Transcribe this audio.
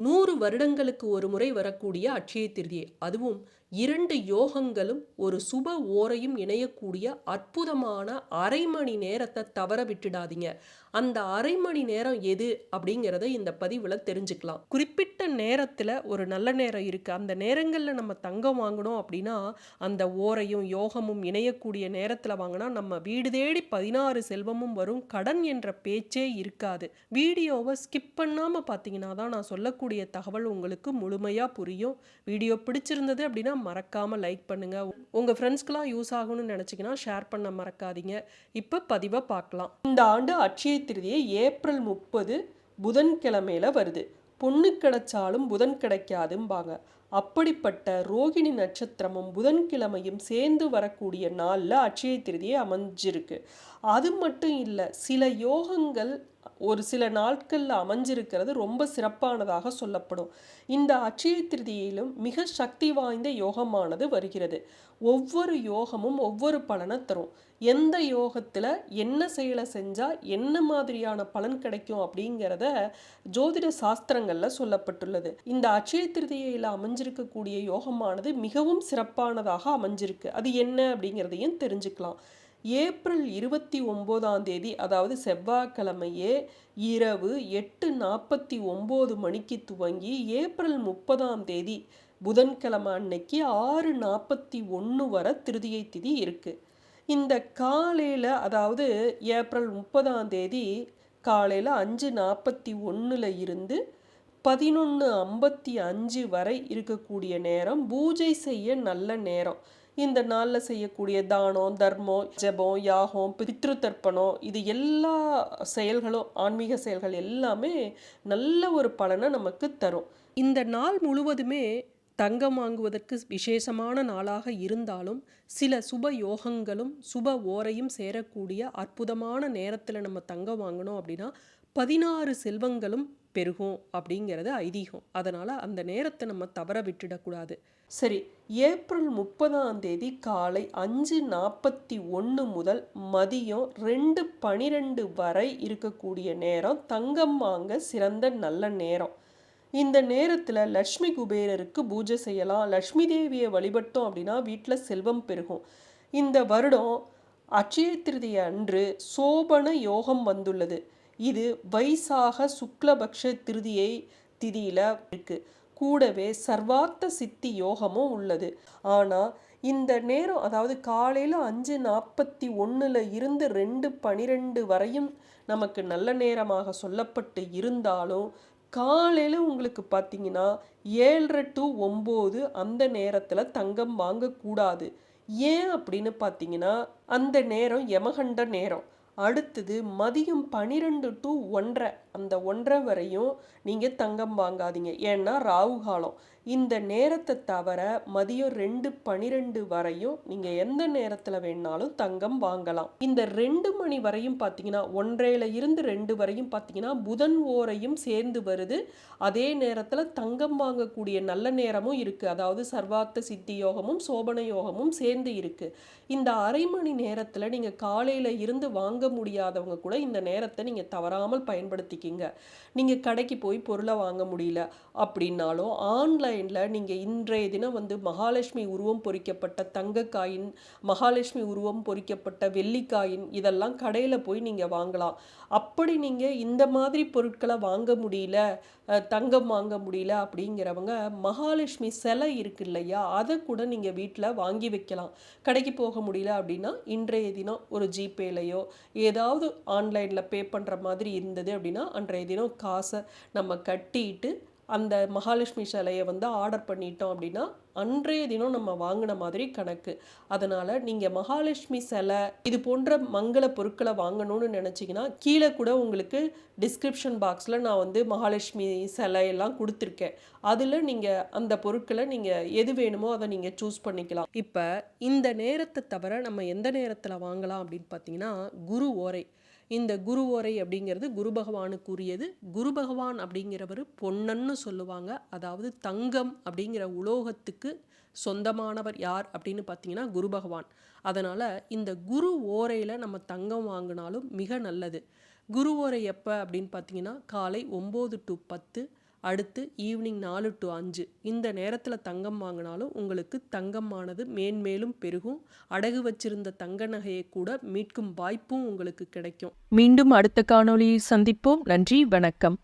நூறு வருடங்களுக்கு ஒரு முறை வரக்கூடிய அட்சய திருதியை அதுவும் இரண்டு யோகங்களும் ஒரு சுப ஓரையும் இணையக்கூடிய அற்புதமான அரை மணி நேரத்தை தவற விட்டுடாதீங்க. அந்த அரை மணி நேரம் எது அப்படிங்கிறத இந்த பதிவில் தெரிஞ்சுக்கலாம். குறிப்பிட்ட நேரத்தில் ஒரு நல்ல நேரம் இருக்குது அந்த நேரங்களில் நம்ம தங்கம் வாங்கணும் அப்படின்னா அந்த ஓரையும் யோகமும் இணையக்கூடிய நேரத்தில் வாங்கினா நம்ம வீடு தேடி பதினாறு செல்வமும் வரும். கடன் என்ற பேச்சே இருக்காது. வீடியோவை ஸ்கிப் பண்ணாமல் பார்த்தீங்கன்னா தான் நான் சொல்லக்கூடிய தகவல் உங்களுக்கு முழுமையாக புரியும். வீடியோ பிடிச்சிருந்தது அப்படின்னா மறக்காமல் லைக் பண்ணுங்கள் உங்கள் ஃப்ரெண்ட்ஸ்க்கெலாம் யூஸ் ஆகணும்னு நினச்சிங்கன்னா ஷேர் பண்ண மறக்காதீங்க. இப்போ பதிவை பார்க்கலாம். இந்த ஆண்டு அட்சய திருதியை ஏப்ரல் முப்பது புதன்கிழமையில் வருது. பொண்ணு கிடைச்சாலும் புதன் கிடைக்காதும்பாங்க. அப்படிப்பட்ட ரோகிணி நட்சத்திரமும் புதன்கிழமையும் சேர்ந்து வரக்கூடிய நாளில் அட்சய திருதியை அமைஞ்சிருக்கு. அது மட்டும் இல்லை சில யோகங்கள் ஒரு சில நாட்களில் அமைஞ்சிருக்கிறது ரொம்ப சிறப்பானதாக சொல்லப்படும். இந்த அட்சய திருதியிலும் மிக சக்தி வாய்ந்த யோகமானது வருகிறது. ஒவ்வொரு யோகமும் ஒவ்வொரு பலனை தரும். எந்த யோகத்தில் என்ன செயலை செஞ்சால் என்ன மாதிரியான பலன் கிடைக்கும் அப்படிங்கிறத ஜோதிட சாஸ்திரங்களில் சொல்லப்பட்டுள்ளது. இந்த அட்சய திருதியில் அமைஞ்சிருக்கக்கூடிய யோகமானது மிகவும் சிறப்பானதாக அமைஞ்சிருக்கு. அது என்ன அப்படிங்கிறதையும் தெரிஞ்சுக்கலாம். ஏப்ரல் இருபத்தி ஒம்போதாம் தேதி அதாவது செவ்வாய்க்கிழமையே இரவு எட்டு நாற்பத்தி ஒம்பது மணிக்கு துவங்கி ஏப்ரல் முப்பதாம் தேதி புதன்கிழமை அன்னைக்கு ஆறு நாற்பத்தி ஒன்று வரை திருதியை திதி இருக்குது இந்த காலையில் அதாவது ஏப்ரல் முப்பதாம் தேதி காலையில் அஞ்சு நாற்பத்தி ஒன்றில் இருந்து பதினொன்று ஐம்பத்தி அஞ்சு வரை இருக்கக்கூடிய நேரம் பூஜை செய்ய நல்ல நேரம். இந்த நாளில் செய்யக்கூடிய தானம் தர்மம் ஜபம் யாகம் பித்ரு தர்ப்பணம் இது எல்லா செயல்களும் ஆன்மீக செயல்கள் எல்லாமே நல்ல ஒரு பலனை நமக்கு தரும். இந்த நாள் முழுவதுமே தங்கம் வாங்குவதற்கு விசேஷமான நாளாக இருந்தாலும் சில சுப யோகங்களும் சுப ஓரையும் சேரக்கூடிய அற்புதமான நேரத்தில் நம்ம தங்கம் வாங்கினோம் அப்படின்னா பதினாறு செல்வங்களும் பெருகும் அப்படிங்கிறது ஐதீகம். அதனால் அந்த நேரத்தை நம்ம தவற விட்டுடக்கூடாது. சரி ஏப்ரல் முப்பதாம் தேதி காலை அஞ்சு நாற்பத்தி ஒன்று முதல் மதியம் ரெண்டு பனிரெண்டு வரை இருக்கக்கூடிய நேரம் தங்கம் வாங்க சிறந்த நல்ல நேரம். இந்த நேரத்தில் லக்ஷ்மி குபேரருக்கு பூஜை செய்யலாம். லக்ஷ்மி தேவியை வழிபட்டோம் அப்படின்னா வீட்டில் செல்வம் பெருகும். இந்த வருடம் அட்சய திருதி அன்று சோபன யோகம் வந்துள்ளது. இது வைசாக சுக்லபக்ஷ திருதியை திதியில் இருக்குது கூடவே சர்வார்த்த சித்தி யோகமும் உள்ளது. ஆனால் இந்த நேரம் அதாவது காலையில் அஞ்சு நாற்பத்தி ஒன்றில் இருந்து ரெண்டு பனிரெண்டு வரையும் நமக்கு நல்ல நேரமாக சொல்லப்பட்டு இருந்தாலும் காலையில் உங்களுக்கு பார்த்தீங்கன்னா ஏழரை டு ஒம்பது அந்த நேரத்தில் தங்கம் வாங்கக்கூடாது. ஏன் அப்படின்னு பார்த்தீங்கன்னா அந்த நேரம் யமகண்ட நேரம். அடுத்தது மதியம் பன்னிரெண்டு டு ஒன்றரை. அந்த ஒன்றரை வரையும் நீங்கள் தங்கம் வாங்காதீங்க. ஏன்னா ராகு காலம். இந்த நேரத்தை தவிர மதியம் ரெண்டு பனிரெண்டு வரையும் நீங்கள் எந்த நேரத்தில் வேணாலும் தங்கம் வாங்கலாம். இந்த ரெண்டு மணி வரையும் பார்த்தீங்கன்னா ஒன்றையில இருந்து ரெண்டு வரையும் பார்த்தீங்கன்னா புதன் ஓரையும் சேர்ந்து வருது. அதே நேரத்தில் தங்கம் வாங்கக்கூடிய நல்ல நேரமும் இருக்குது அதாவது சர்வார்த்த சித்தி யோகமும் சோபன யோகமும் சேர்ந்து இருக்குது இந்த அரை மணி நேரத்தில் நீங்கள் காலையில் இருந்து வாங்க முடியாதவங்க கூட இந்த நேரத்தை நீங்கள் தவறாமல் பயன்படுத்திக்கிங்க. நீங்கள் கடைக்கு போய் பொருளை வாங்க முடியல அப்படின்னாலும் ஆன்லைன் காயினில் நீங்கள் இன்றைய தினம் வந்து மகாலட்சுமி உருவம் பொறிக்கப்பட்ட தங்க காயின் மகாலட்சுமி உருவம் பொறிக்கப்பட்ட வெள்ளிக்காயின் இதெல்லாம் கடையில் போய் நீங்கள் வாங்கலாம். அப்படி நீங்கள் இந்த மாதிரி பொருட்களை வாங்க முடியல தங்கம் வாங்க முடியல அப்படிங்கிறவங்க மகாலட்சுமி சிலை இருக்கு இல்லையா அதை கூட நீங்கள் வீட்டில் வாங்கி வைக்கலாம். கடைக்கு போக முடியல அப்படின்னா இன்றைய தினம் ஒரு ஜிபேலையோ ஏதாவது ஆன்லைனில் பே பண்ணுற மாதிரி இருந்தது அப்படின்னா அன்றைய தினம் காசை நம்ம கட்டிட்டு அந்த மகாலட்சுமி சிலையை வந்து ஆர்டர் பண்ணிட்டோம் அப்படின்னா அன்றைய தினம் நம்ம வாங்கின மாதிரி கணக்கு. அதனால் நீங்கள் மகாலட்சுமி சிலை இது போன்ற மங்கள பொருட்களை வாங்கணும்னு நினச்சிங்கன்னா கீழே கூட உங்களுக்கு டிஸ்கிரிப்ஷன் பாக்ஸில் நான் வந்து மகாலட்சுமி சிலையெல்லாம் கொடுத்துருக்கேன். அதில் நீங்கள் அந்த பொருட்களை நீங்கள் எது வேணுமோ அதை நீங்கள் சூஸ் பண்ணிக்கலாம். இப்போ இந்த நேரத்தை தவிர நம்ம எந்த நேரத்தில் வாங்கலாம் அப்படின்னு பார்த்தீங்கன்னா குரு ஓரை. இந்த குரு ஓரை அப்படிங்கிறது குரு பகவானுக்குரியது. குரு பகவான் அப்படிங்கிறவர் பொன்னன்னு சொல்லுவாங்க. அதாவது தங்கம் அப்படிங்கிற உலோகத்துக்கு சொந்தமானவர் யார் அப்படின்னு பார்த்தீங்கன்னா குரு பகவான். அதனால் இந்த குரு ஓரையில் நம்ம தங்கம் வாங்கினாலும் மிக நல்லது. குரு ஓரை எப்போ அப்படின்னு பார்த்தீங்கன்னா காலை ஒம்பது டு பத்து அடுத்து ஈவினிங் நாலு டு அஞ்சு. இந்த நேரத்தில் தங்கம் வாங்கினாலும் உங்களுக்கு தங்கமானது மேன்மேலும் பெருகும். அடகு வச்சிருந்த தங்க நகையை கூட மீட்கும் வாய்ப்பும் உங்களுக்கு கிடைக்கும். மீண்டும் அடுத்த காணொளியை சந்திப்போம். நன்றி வணக்கம்.